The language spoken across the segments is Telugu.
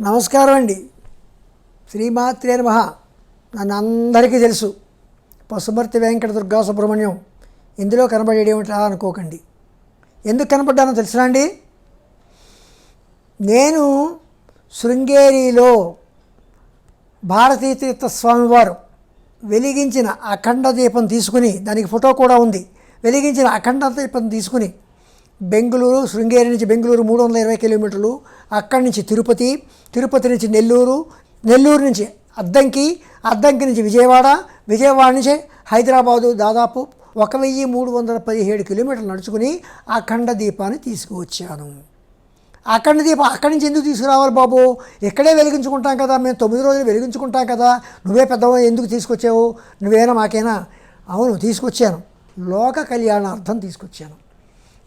నమస్కారం అండి శ్రీమాత్రే నమ. నన్ను అందరికీ తెలుసు. పశుమర్తి వెంకట దుర్గా సుబ్రహ్మణ్యం ఇందులో కనబడేదేమిటా అనుకోకండి. ఎందుకు కనపడ్డానో తెలుసా అండి? నేను శృంగేరిలో భారతీ తీర్థ స్వామివారు వెలిగించిన అఖండ దీపం తీసుకుని దానికి ఫోటో కూడా ఉంది. వెలిగించిన అఖండ దీపం తీసుకుని బెంగళూరు శృంగేరి నుంచి బెంగళూరు మూడు వందల ఇరవై కిలోమీటర్లు అక్కడి నుంచి తిరుపతి తిరుపతి నుంచి నెల్లూరు నెల్లూరు నుంచి అద్దంకి అద్దంకి నుంచి విజయవాడ విజయవాడ నుంచి హైదరాబాదు దాదాపు ఒక వెయ్యి మూడు వందల పదిహేడు కిలోమీటర్లు నడుచుకుని అఖండ దీపాన్ని తీసుకువచ్చాను. అఖండ దీపం అక్కడి నుంచి ఎందుకు తీసుకురావాలి బాబు? ఇక్కడే వెలిగించుకుంటాం కదా మేము తొమ్మిది రోజులు వెలిగించుకుంటాం కదా. నువ్వే పెద్దవ ఎందుకు తీసుకొచ్చావు? నువ్వేనా మాకేనా? అవును తీసుకొచ్చాను. లోక కళ్యాణార్థం తీసుకొచ్చాను.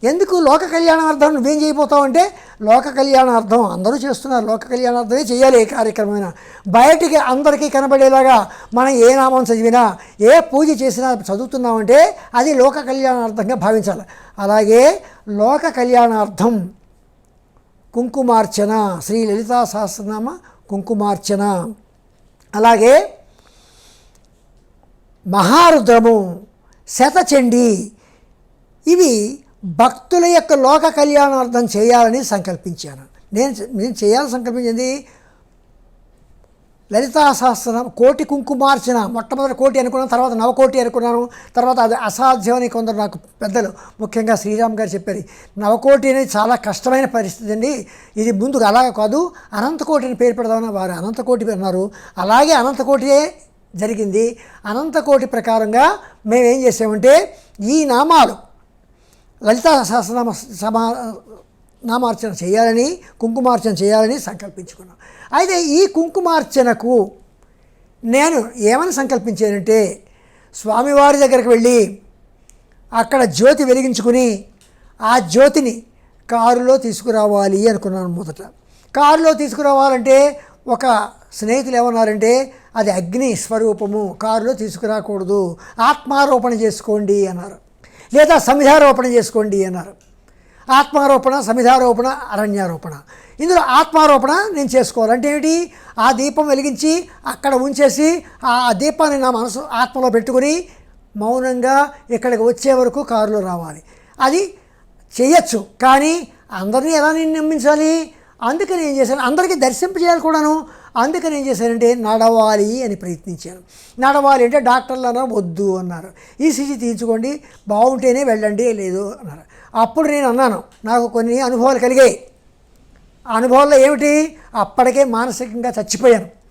ఎందుకు లోక కళ్యాణార్థం? నువ్వేం చేయబోతావు అంటే లోక కళ్యాణార్థం. అందరూ చేస్తున్నారు. లోక కళ్యాణార్థమే చేయాలి ఏ కార్యక్రమమైనా. బయటికి అందరికీ కనబడేలాగా మనం ఏ నామం చదివినా ఏ పూజ చేసినా చదువుతున్నామంటే అది లోక కళ్యాణార్థంగా భావించాలి. అలాగే లోక కళ్యాణార్థం కుంకుమార్చన శ్రీ లలితా సహస్రనామ కుంకుమార్చన. అలాగే మహారుద్రము శతచండి ఇవి భక్తుల యొక్క లోక కళ్యాణార్థం చేయాలని సంకల్పించాను. నేను నేను చేయాలని సంకల్పించింది లలితా సహస్రం కోటి కుంకుమార్చన మొట్టమొదటి కోటి అనుకున్నాను తర్వాత నవకోటి అనుకున్నాను తర్వాత అది అసాధ్యమని కొందరు నాకు పెద్దలు ముఖ్యంగా శ్రీరామ్ గారు చెప్పారు నవకోటి అనేది చాలా కష్టమైన పరిస్థితి అండి. ఇది ముందుకు అలాగే కాదు. అనంతకోటిని పేరు పెడదామని వారు అనంతకోటి అన్నారు. అలాగే అనంతకోటియే జరిగింది. అనంతకోటి ప్రకారంగా మేము ఏం చేసామంటే ఈ నామాలు లలితా సహస్రనామ సమా నామార్చన చేయాలని కుంకుమార్చన చేయాలని సంకల్పించుకున్నాను అయితే ఈ కుంకుమార్చనకు నేను ఏమని సంకల్పించానంటే స్వామివారి దగ్గరికి వెళ్ళి అక్కడ జ్యోతి వెలిగించుకుని ఆ జ్యోతిని కారులో తీసుకురావాలి అనుకున్నాను మొదట. కారులో తీసుకురావాలంటే ఒక స్నేహితులు ఏమన్నారంటే అది అగ్ని స్వరూపము కారులో తీసుకురాకూడదు ఆత్మారోపణ చేసుకోండి అన్నారు. లేదా సమిధారోపణ చేసుకోండి అన్నారు. ఆత్మారోపణ సమిధారోపణ అరణ్యారోపణ. ఇందులో ఆత్మారోపణ నేను చేసుకోవాలంటే ఏమిటి? ఆ దీపం వెలిగించి అక్కడ ఉంచేసి ఆ దీపాన్ని నా మనసు ఆత్మలో పెట్టుకుని మౌనంగా ఇక్కడికి వచ్చే వరకు కారులో రావాలి. అది చేయొచ్చు కానీ అందరినీ ఎలా నేను నమ్మించాలి? అందుకని ఏం చేశాను? అందరికీ దర్శింపజేయాలి కూడాను. అందుకని ఏం చేశానంటే నడవాలి అని ప్రయత్నించాను నడవాలి అంటే డాక్టర్లు అన్నారు వద్దు అన్నారు. ఈసీజీ తీయించుకోండి బాగుంటేనే వెళ్ళండి లేదు అన్నారు. అప్పుడు నేను అన్నాను నాకు కొన్ని అనుభవాలు కలిగాయి. ఆ అనుభవాల్లో ఏమిటి? అప్పటికే మానసికంగా చచ్చిపోయాను.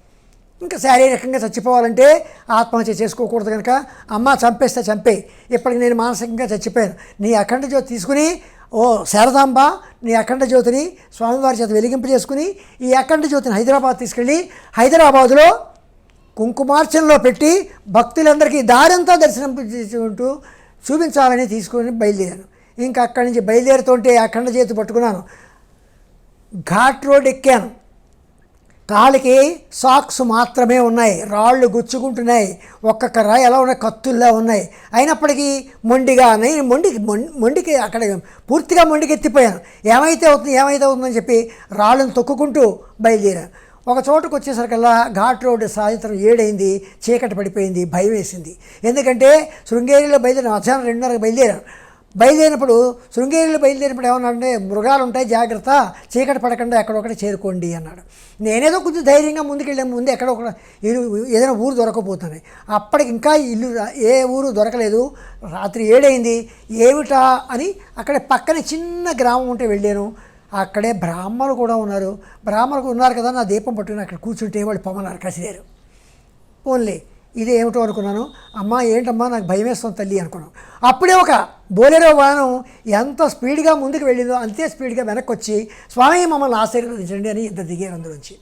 ఇంకా శారీరకంగా చచ్చిపోవాలంటే ఆత్మహత్య చేసుకోకూడదు కనుక అమ్మ చంపేస్తే చంపే. ఇప్పటికి నేను మానసికంగా చచ్చిపోయాను. నీ అఖండ జ్యోతి తీసుకుని ఓ శారదాంబ నీ అఖండ జ్యోతిని స్వామివారి చేత వెలిగింపజేసుకుని ఈ అఖండ జ్యోతిని హైదరాబాద్ తీసుకెళ్ళి హైదరాబాదులో కుంకుమార్చనలో పెట్టి భక్తులందరికీ దారంతా దర్శనం చేసుకుంటూ చూపించాలని తీసుకొని బయలుదేరాను. ఇంకా అక్కడి నుంచి బయలుదేరుతుంటే అఖండ జ్యోతి పట్టుకున్నాను. ఘాట్ రోడ్ ఎక్కాను. కాలికి సాక్స్ మాత్రమే ఉన్నాయి. రాళ్ళు గుచ్చుకుంటున్నాయి. ఒక్కొక్క రాయి ఎలా ఉన్నాయి? కత్తుల్లా ఉన్నాయి. అయినప్పటికీ మొండిగా నేను మొండికి మొండికి అక్కడ పూర్తిగా మొండికి ఎత్తిపోయాను ఏమైతే అవుతుంది ఏమైతే అవుతుందని చెప్పి రాళ్ళను తొక్కుకుంటూ బయలుదేరాను. ఒక చోటుకు వచ్చేసరికల్లా ఘాట్ రోడ్డు సాయంత్రం ఏడైంది. చీకటి పడిపోయింది. భయం వేసింది ఎందుకంటే శృంగేరిలో బయలుదేరిన మధ్యాహ్నం రెండున్నరకు బయలుదేరాను. బయలుదేరినప్పుడు శృంగేరిలో బయలుదేరినప్పుడు ఏమన్నాడంటే మృగాలు ఉంటాయి జాగ్రత్త చీకటి పడకుండా ఎక్కడొకటి చేరుకోండి అన్నాడు. నేనేదో కొంచెం ధైర్యంగా ముందుకెళ్ళే ముందు ఎక్కడ ఇల్లు ఏదైనా ఊరు దొరకపోతుంది. అప్పటికి ఇంకా ఇల్లు ఏ ఊరు దొరకలేదు. రాత్రి ఏడైంది ఏమిటా అని అక్కడ పక్కన చిన్న గ్రామం ఉంటే వెళ్ళాను. అక్కడే బ్రాహ్మణులు కూడా ఉన్నారు. బ్రాహ్మణులు ఉన్నారు కదా నా దీపం పట్టుకుని అక్కడ కూర్చుంటే వాళ్ళు పొమ్మన్నారు కసిరారు ఓన్లీ ఇది ఏమిటో అనుకున్నాను. అమ్మా ఏంటమ్మా నాకు భయం వేస్తుంది తల్లి అనుకున్నాను. అప్పుడే ఒక బోలెరో వాహనం ఎంత స్పీడ్గా ముందుకు వెళ్ళిందో అంతే స్పీడ్గా వెనక్కి వచ్చి స్వామి మమ్మల్ని ఆశీర్వదించండి అని ఇద్దరు దిగారు అందులోంచి.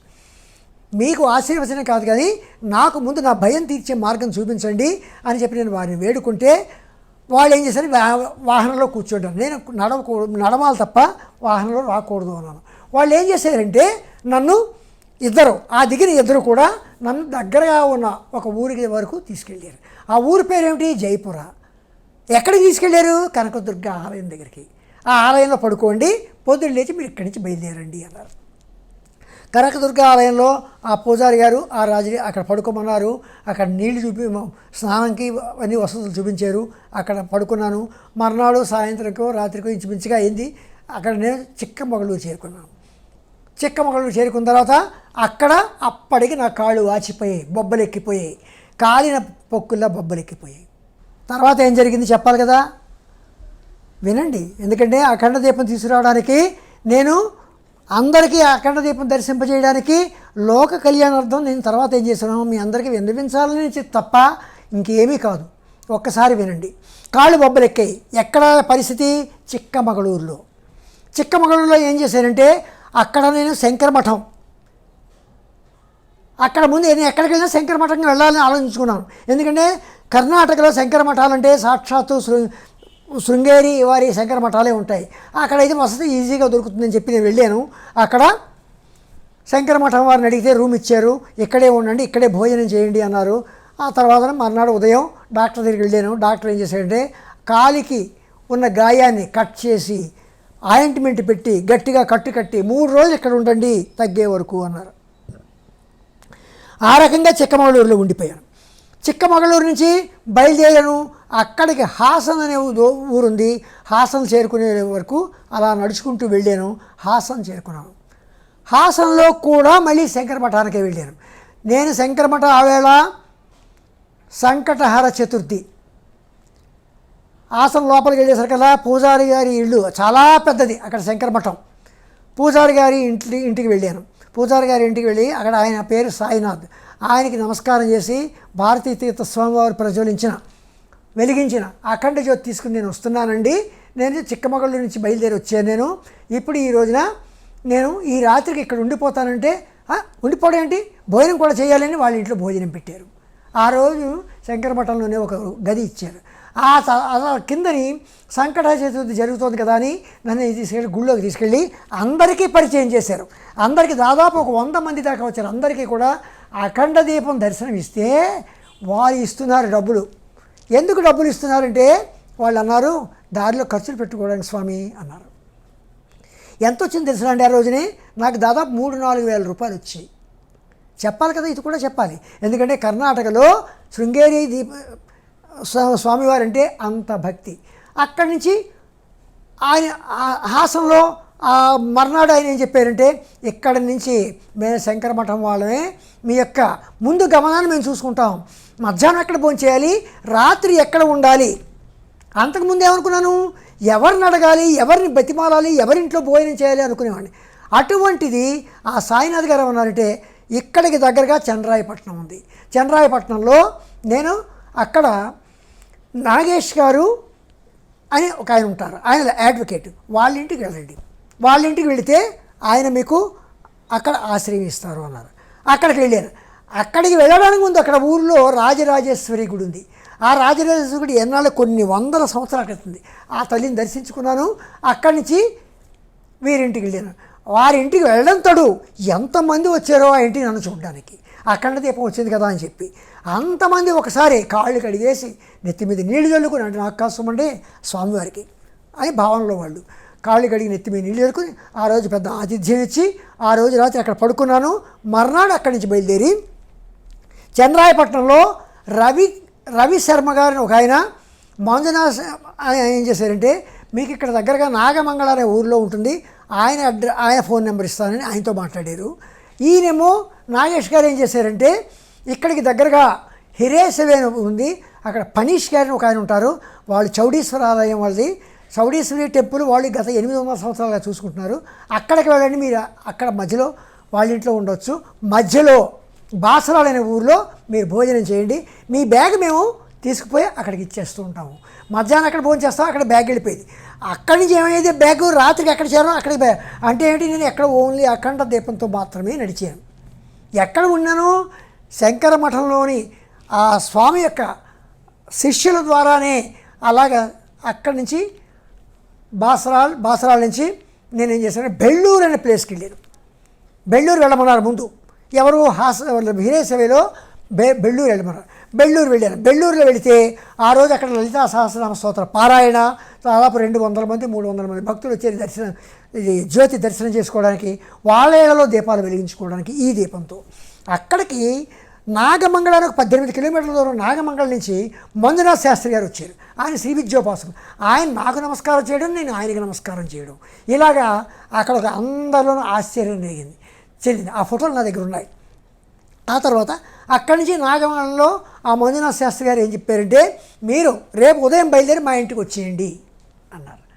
మీకు ఆశీర్వచనం కాదు కానీ నాకు ముందు నా భయం తీర్చే మార్గం చూపించండి అని చెప్పి నేను వారిని వేడుకుంటే వాళ్ళు ఏం చేశారు? వా- వాహనంలో కూర్చుంటారు నేను నడవకూడదు నడవాలి తప్ప వాహనంలో రాకూడదు అన్నాను. వాళ్ళు ఏం చేశారంటే నన్ను ఇద్దరు ఆ దిగిన ఇద్దరు కూడా నన్ను దగ్గరగా ఉన్న ఒక ఊరికి వరకు తీసుకెళ్ళారు. ఆ ఊరి పేరేమిటి? జైపుర. ఎక్కడికి తీసుకెళ్ళారు? కనకదుర్గ ఆలయం దగ్గరికి. ఆ ఆలయంలో పడుకోండి పొద్దున్న లేచి మీరు ఇక్కడి నుంచి బయలుదేరండి అన్నారు. కనకదుర్గ ఆలయంలో ఆ పూజారి గారు ఆ రాజు అక్కడ పడుకోమన్నారు. అక్కడ నీళ్ళు చూపి స్నానంకి అన్ని వసతులు చూపించారు. అక్కడ పడుకున్నాను. మర్నాడు సాయంత్రంకో రాత్రికో ఇంచుమించుగా అయింది. అక్కడ నేను చిక్కమగళూరు చేరుకున్నాను. చిక్కమగళూరు చేరుకున్న తర్వాత అక్కడ అప్పటికి నా కాళ్ళు వాచిపోయాయి బొబ్బలు ఎక్కిపోయాయి కాలిన పొక్కుల్లో బొబ్బలు ఎక్కిపోయాయి తర్వాత ఏం జరిగింది చెప్పాలి కదా? వినండి. ఎందుకంటే అఖండ దీపం తీసుకురావడానికి నేను అందరికీ అఖండ దీపం దర్శింపజేయడానికి లోక కళ్యాణార్థం నేను తర్వాత ఏం చేశాను మీ అందరికీ విన్నవించాలని తప్ప ఇంకేమీ కాదు. ఒక్కసారి వినండి. కాళ్ళు బొబ్బలెక్కాయి. ఎక్కడ పరిస్థితి? చిక్కమగళూరులో. చిక్కమగళూరులో ఏం చేశానంటే అక్కడ నేను శంకర మఠం. అక్కడ ముందు నేను ఎక్కడికి వెళ్ళినా శంకర మఠంకి వెళ్ళాలని ఆలోచించుకున్నాను. ఎందుకంటే కర్ణాటకలో శంకర మఠాలంటే సాక్షాత్తు శృ శృంగేరి వారి శంకర మఠాలే ఉంటాయి. అక్కడైతే వసతి ఈజీగా దొరుకుతుందని చెప్పి నేను వెళ్ళాను. అక్కడ శంకర మఠం వారిని అడిగితే రూమ్ ఇచ్చారు. ఇక్కడే ఉండండి ఇక్కడే భోజనం చేయండి అన్నారు. ఆ తర్వాత మర్నాడు ఉదయం డాక్టర్ దగ్గరికి వెళ్ళాను. డాక్టర్ ఏం చేశాడంటే కాలికి ఉన్న గాయాన్ని కట్ చేసి ఆయింట్మెంట్ పెట్టి గట్టిగా కట్టు కట్టి మూడు రోజులు ఇక్కడ ఉండండి తగ్గే వరకు అన్నారు. ఆ రకంగా చిక్కమగళూరులో ఉండిపోయాను. చిక్కమగళూరు నుంచి బయలుదేరాను. అక్కడికి హాసన్ అనే ఊరుంది. హాసన్ చేరుకునే వరకు అలా నడుచుకుంటూ వెళ్ళాను. హాసన్ చేరుకున్నాను. హాసన్లో కూడా మళ్ళీ శంకరమఠానికే వెళ్ళాను. నేను శంకరమఠ ఆవేళ సంకటహర చతుర్థి ఆసనం లోపలికి వెళ్ళేసరికల్లా పూజారి గారి ఇల్లు చాలా పెద్దది అక్కడ శంకర మఠం. పూజారి గారి ఇంటి ఇంటికి వెళ్ళాను పూజారి గారి ఇంటికి వెళ్ళి అక్కడ ఆయన పేరు సాయినాథ్. ఆయనకి నమస్కారం చేసి భారతీ తీర్థ స్వామివారు ప్రజ్వలించిన వెలిగించిన అఖండ జ్యోతి తీసుకుని నేను వస్తున్నానండి. నేను చిక్కమగళూరు నుంచి బయలుదేరి వచ్చాను నేను. ఇప్పుడు ఈ రోజున నేను ఈ రాత్రికి ఇక్కడ ఉండిపోతానంటే ఉండిపోవడం ఏంటి? భోజనం కూడా చేయాలని వాళ్ళ ఇంట్లో భోజనం పెట్టారు. ఆ రోజు శంకర మఠంలోనే ఒక గది ఇచ్చారు. ఆ కిందని సంకట చతుర్థి జరుగుతోంది కదా అని నన్ను తీసుకెళ్ళి గుళ్ళోకి తీసుకెళ్ళి అందరికీ పరిచయం చేశారు. అందరికీ దాదాపు ఒక వంద మంది దాకా వచ్చారు. అందరికీ కూడా అఖండ దీపం దర్శనం ఇస్తే వారు ఇస్తున్నారు డబ్బులు. ఎందుకు డబ్బులు ఇస్తున్నారంటే వాళ్ళు అన్నారు దారిలో ఖర్చులు పెట్టుకోవడానికి స్వామి అన్నారు. ఎంత వచ్చింది తెలుసు అండి ఆ రోజునే? నాకు దాదాపు మూడు నాలుగు వేల రూపాయలు వచ్చాయి. చెప్పాలి కదా ఇది కూడా చెప్పాలి. ఎందుకంటే కర్ణాటకలో శృంగేరి దీప స్వామివారు అంటే అంత భక్తి. అక్కడి నుంచి ఆయన హాసంలో మర్నాడు ఆయన ఏం చెప్పారంటే ఇక్కడి నుంచి మేము శంకర మఠం వాళ్ళమే మీ యొక్క ముందు గమనాన్ని మేము చూసుకుంటాం. మధ్యాహ్నం ఎక్కడ భోజనం చేయాలి? రాత్రి ఎక్కడ ఉండాలి? అంతకుముందు ఏమనుకున్నాను? ఎవరిని అడగాలి? ఎవరిని బతిమాలాలి? ఎవరింట్లో భోజనం చేయాలి అనుకునేవాడిని. అటువంటిది ఆ సాయినాథ్ గారు ఏమన్నారంటే ఇక్కడికి దగ్గరగా చంద్రాయపట్నం ఉంది. చంద్రాయపట్నంలో నేను అక్కడ నాగేష్ గారు అని ఒక ఆయన ఉంటారు. ఆయన అడ్వకేట్ వాళ్ళ ఇంటికి వెళ్ళండి. వాళ్ళ ఇంటికి వెళితే ఆయన మీకు అక్కడ ఆశ్రయం ఇస్తారు అన్నారు. అక్కడికి వెళ్ళాను అక్కడికి వెళ్ళడానికి ముందు అక్కడ ఊర్లో రాజరాజేశ్వరి గుడి ఉంది. ఆ రాజరాజేశ్వరి గుడి ఎన్నాళ్ళు కొన్ని వందల సంవత్సరాల క్రితం ఆ తల్లిని దర్శించుకున్నాను. అక్కడి నుంచి వీరింటికి వెళ్ళాను. వారి ఇంటికి వెళ్ళడం తడు ఎంతమంది వచ్చారో ఆ ఇంటికి నన్ను చూడడానికి. అఖండ దీపం వచ్చింది కదా అని చెప్పి అంతమంది ఒకసారి కాళ్ళు కడిగేసి నెత్తి మీద నీళ్ళు చల్లుకుని అంటే నాకు కాసమండి స్వామివారికి అని భావనలో వాళ్ళు కాళ్ళు కడిగి నెత్తి మీద నీళ్ళు చల్లుకుని ఆ రోజు పెద్ద ఆతిథ్యం ఇచ్చి ఆ రోజు రాత్రి అక్కడ పడుకున్నాను. మర్నాడు అక్కడి నుంచి బయలుదేరి చంద్రాయపట్నంలో రవి రవి శర్మ గారిని ఒక ఆయన మంజునాథ్ ఆయన ఏం చేశారంటే మీకు ఇక్కడ దగ్గరగా నాగమంగళ అనే ఊరిలో ఉంటుంది. ఆయన అడ్ర ఆయన ఫోన్ నెంబర్ ఇస్తానని ఆయనతో మాట్లాడారు. ఈయనేమో నాగేష్ గారు ఏం చేశారంటే ఇక్కడికి దగ్గరగా హిరేసవే అని ఉంది. అక్కడ పనీష్ గారిని ఒక ఆయన ఉంటారు. వాళ్ళు చౌడీశ్వర ఆలయం వాళ్ళది. చౌడీశ్వరి టెంపుల్ వాళ్ళు గత ఎనిమిది వందల సంవత్సరాలుగా చూసుకుంటున్నారు. అక్కడికి వెళ్ళండి మీరు అక్కడ మధ్యలో వాళ్ళ ఇంట్లో ఉండొచ్చు. మధ్యలో బాసరాలు అనే ఊరిలో మీరు భోజనం చేయండి. మీ బ్యాగ్ మేము తీసుకుపోయి అక్కడికి ఇచ్చేస్తూ ఉంటాము. మధ్యాహ్నం అక్కడ భోజనం చేస్తాం అక్కడ బ్యాగ్ వెళ్ళిపోయింది. అక్కడి నుంచి ఏమైంది బ్యాగ్ రాత్రికి ఎక్కడ చేరో అక్కడికి బ్యాగ్ అంటే ఏంటి? నేను ఎక్కడ ఓన్లీ అఖండ దీపంతో మాత్రమే నడిచాను. ఎక్కడ ఉన్నాను శంకర మఠంలోని ఆ స్వామి యొక్క శిష్యుల ద్వారానే అలాగా అక్కడి నుంచి బాసరాల్ బాసరాల నుంచి నేను ఏం చేశాను? బెళ్ళూరు అనే ప్లేస్కి వెళ్ళాను. బెళ్ళూరు వెళ్ళమన్నారు ముందు. ఎవరు హాస్ వీరేశవిలో బె బెళ్ళూరు వెళ్ళమన్నారు. బెళ్ళూరు వెళ్ళాను బెళ్ళూరులో వెళితే ఆ రోజు అక్కడ లలితా సహస్రనామ స్తోత్ర పారాయణ దాదాపు రెండు వందల మంది మూడు వందల మంది భక్తులు వచ్చేది దర్శనం ఇది జ్యోతి దర్శనం చేసుకోవడానికి వాళ్ళ దీపాలు వెలిగించుకోవడానికి ఈ దీపంతో. అక్కడికి నాగమంగళానికి ఒక పద్దెనిమిది కిలోమీటర్ల దూరం నాగమంగళ నుంచి మంజునాథ్ శాస్త్రి గారు వచ్చారు. ఆయన శ్రీ విద్యోపాసకులు ఆయన నాకు నమస్కారం చేయడం నేను ఆయనకి నమస్కారం చేయడం. ఇలాగా అక్కడ ఒక అందరిలోనూ ఆశ్చర్యం జరిగింది చెల్లింది ఆ ఫోటోలు నా దగ్గర ఉన్నాయి. ఆ తర్వాత అక్కడి నుంచి నాగమంగళంలో ఆ మంజునాథ్ శాస్త్రి గారు ఏం చెప్పారంటే మీరు రేపు ఉదయం బయలుదేరి మా ఇంటికి వచ్చేయండి అన్నారు.